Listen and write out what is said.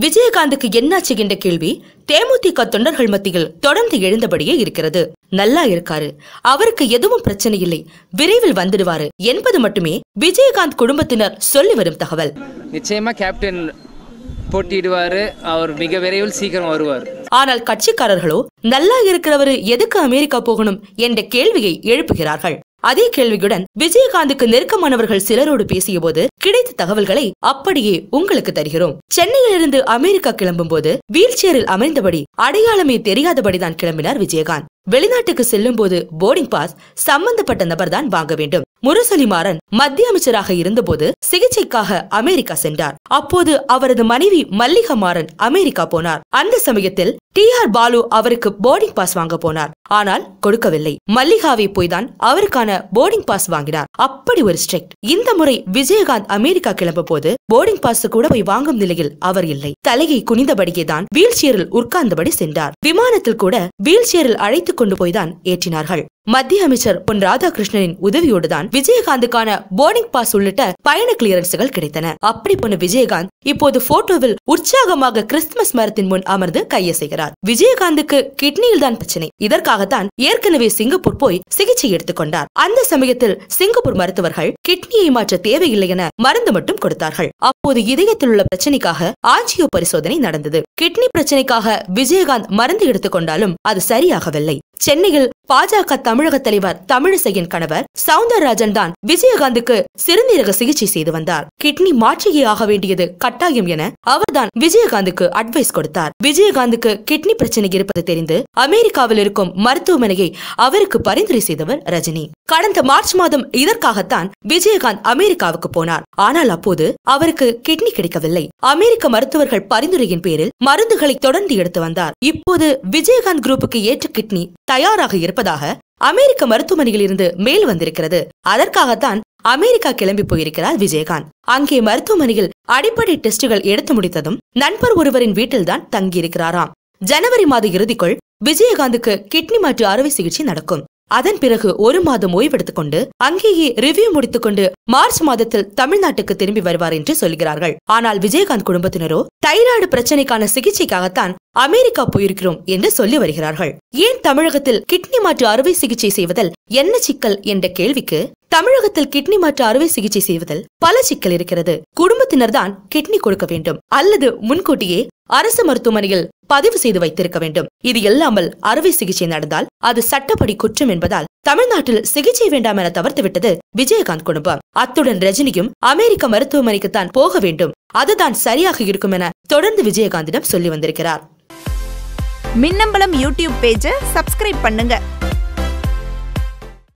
விஜயகாந்துக்கு என்னாச்சு என்ற கேள்வி தேமுதிக தொண்டர்கள் மத்தியில் தொடர்ந்து எழுந்தபடியே இருக்கிறது. நல்லா இருக்காரு. அவருக்கு எதுவும் பிரச்சனை இல்லை. விரைவில் வந்துடுவாரு என்பது மட்டுமே விஜயகாந்த் குடும்பத்தினர் சொல்லி வரும் தகவல். நிச்சயமா கேப்டன் போட்டியிடுவார். அவர் மிக விரைவில் சீக்கிரம் வருவார். ஆனால் கட்சிக்காரர்களோ நல்லா இருக்கிறவரு எதுக்கு அமெரிக்கா போகணும் என்ற கேள்வியை எழுப்புகிறார்கள். அதே கேள்வியுடன் விஜயகாந்துக்கு நெருக்கமானவர்கள் சிலரோடு பேசியபோது கிடைத்த தகவல்களை அப்படியே உங்களுக்கு தருகிறோம். சென்னையிலிருந்து அமெரிக்கா கிளம்பும் போது வீல் சேரில் அமைந்தபடி அடையாளமே தெரியாதபடிதான் கிளம்பினார் விஜயகாந்த். வெளிநாட்டுக்கு செல்லும் போது போர்டிங் பாஸ் சம்பந்தப்பட்ட நபர் தான் வாங்க வேண்டும். முரசொலி மாறன் மத்திய அமைச்சராக இருந்தபோது சிகிச்சைக்காக அமெரிக்கா சென்றார். அப்போது அவரது மனைவி மல்லிகா மாறன் அமெரிக்கா போனார். அந்த சமயத்தில் டி ஆர் பாலு அவருக்கு போர்டிங் பாஸ் வாங்க போனார். ஆனால் கொடுக்கவில்லை. மல்லிகாவை போய்தான் அவருக்கான போர்டிங் பாஸ் வாங்கினார். அப்படி ஒரு ஸ்ட்ரிக்ட் இந்த முறை விஜயகாந்த் அமெரிக்கா கிளம்ப போது போர்டிங் பாஸ் கூட போய் வாங்கும் நிலையில் அவர் இல்லை. தலையை குனிந்தபடியே தான் வீல் சேரில் உட்கார்ந்தபடி சென்றார். விமானத்தில் கூட வீல் சேரில் அழைத்துக் கொண்டு போய்தான் ஏற்றினார்கள். மத்திய அமைச்சர் பொன் ராதாகிருஷ்ணனின் உதவியோடுதான் விஜயகாந்துக்கான போர்டிங் பாஸ் உள்ளிட்ட பயண கிளியரன்ஸ்கள் கிடைத்தன. அப்படி போன விஜயகாந்த் இப்போது போட்டோவில் உற்சாகமாக கிறிஸ்துமஸ் மரத்தின் முன் அமர்ந்து கையசைகிறார். விஜயகாந்துக்கு கிட்னியில் தான் பிரச்சனை. இதற்காகத்தான் ஏற்கனவே சிங்கப்பூர் போய் சிகிச்சை எடுத்துக்கொண்டார் அந்த சமயத்தில் சிங்கப்பூர் மருத்துவர்கள் கிட்னியை மாற்ற தேவையில்லை என மருந்து மட்டும் கொடுத்தார்கள். அப்போது இதயத்தில் உள்ள பிரச்சனைக்காக ஆஞ்சியோ பரிசோதனை நடந்தது. கிட்னி பிரச்சனைக்காக விஜயகாந்த் மருந்து எடுத்துக்கொண்டாலும் அது சரியாகவில்லை. சென்னையில் பாஜக தமிழக தலைவர் தமிழிசையின் கணவர் சவுந்தரராஜன் தான் விஜயகாந்துக்கு சிறுநீரக சிகிச்சை செய்து வந்தார். கிட்னி மாற்றியே ஆக வேண்டியது கட்டாயம் என அவர்தான் விஜயகாந்துக்கு அட்வைஸ் கொடுத்தார். விஜயகாந்துக்கு கிட்னி பிரச்சனை இருப்பது தெரிந்து அமெரிக்காவில் இருக்கும் மருத்துவமனையை அவருக்கு பரிந்துரை செய்தவர் ரஜினி. கடந்த மார்ச் மாதம் இதற்காகத்தான் விஜயகாந்த் அமெரிக்காவுக்கு போனார். ஆனால் அப்போது அவருக்கு கிட்னி கிடைக்கவில்லை. அமெரிக்க மருத்துவர்கள் பரிந்துரையின் பேரில் மருந்துகளை தொடர்ந்து எடுத்து வந்தார். இப்போது விஜயகாந்த் குரூப்புக்கு ஏற்ற கிட்னி தயாராக இருப்பதாக அமெரிக்க மருத்துவமனையில் இருந்து மேல் வந்திருக்கிறது. அதற்காகத்தான் அமெரிக்கா கிளம்பி போயிருக்கிறார் விஜயகாந்த். அங்கே மருத்துவமனையில் அடிப்படை டெஸ்டுகள் எடுத்து முடித்ததும் நண்பர் ஒருவரின் வீட்டில்தான் தங்கியிருக்கிறாராம். ஜனவரி மாத இறுதிக்குள் விஜயகாந்துக்கு கிட்னி மாற்று அறுவை சிகிச்சை நடக்கும். அதன் பிறகு ஒரு மாதம் ஓய்வெடுத்துக் கொண்டு அங்கேயே ரிவ்யூ முடித்துக்கொண்டு மார்ச் மாதத்தில் தமிழ்நாட்டுக்கு திரும்பி வருவார் என்று சொல்கிறார்கள். ஆனால் விஜயகாந்த் குடும்பத்தினரோ தைராய்டு பிரச்சனைக்கான சிகிச்சைக்காகத்தான் அமெரிக்கா போயிருக்கிறோம் என்று சொல்லி வருகிறார்கள். ஏன் தமிழகத்தில் கிட்னி மாற்று அறுவை சிகிச்சை செய்வதில் என்ன சிக்கல் என்ற கேள்விக்கு தமிழகத்தில் கிட்னி மாற்று அறுவை சிகிச்சை செய்வதில் பல சிக்கல் இருக்கிறது. குடும்பத்தினர் தான் கிட்னி கொடுக்க வேண்டும். அல்லது முன்கூட்டியே அரசு மருத்துவமனையில் பதிவு செய்து வைத்திருக்க வேண்டும். இது இல்லாமல் அறுவை சிகிச்சை நடந்தால் அது சட்டப்படி குற்றம் என்பதால் தமிழ்நாட்டில் சிகிச்சை வேண்டாம் என தவிர்த்துவிட்டது விஜயகாந்த் குடும்பம். அத்துடன் ரஜினியும் அமெரிக்க மருத்துவமனைக்கு தான் போக வேண்டும். அதுதான் சரியாக இருக்கும் என தொடர்ந்து விஜயகாந்திடம் சொல்லி வந்திருக்கிறார். மின்னம்பலம் யூடியூப் பேஜை சப்ஸ்கிரைப் பண்ணுங்க.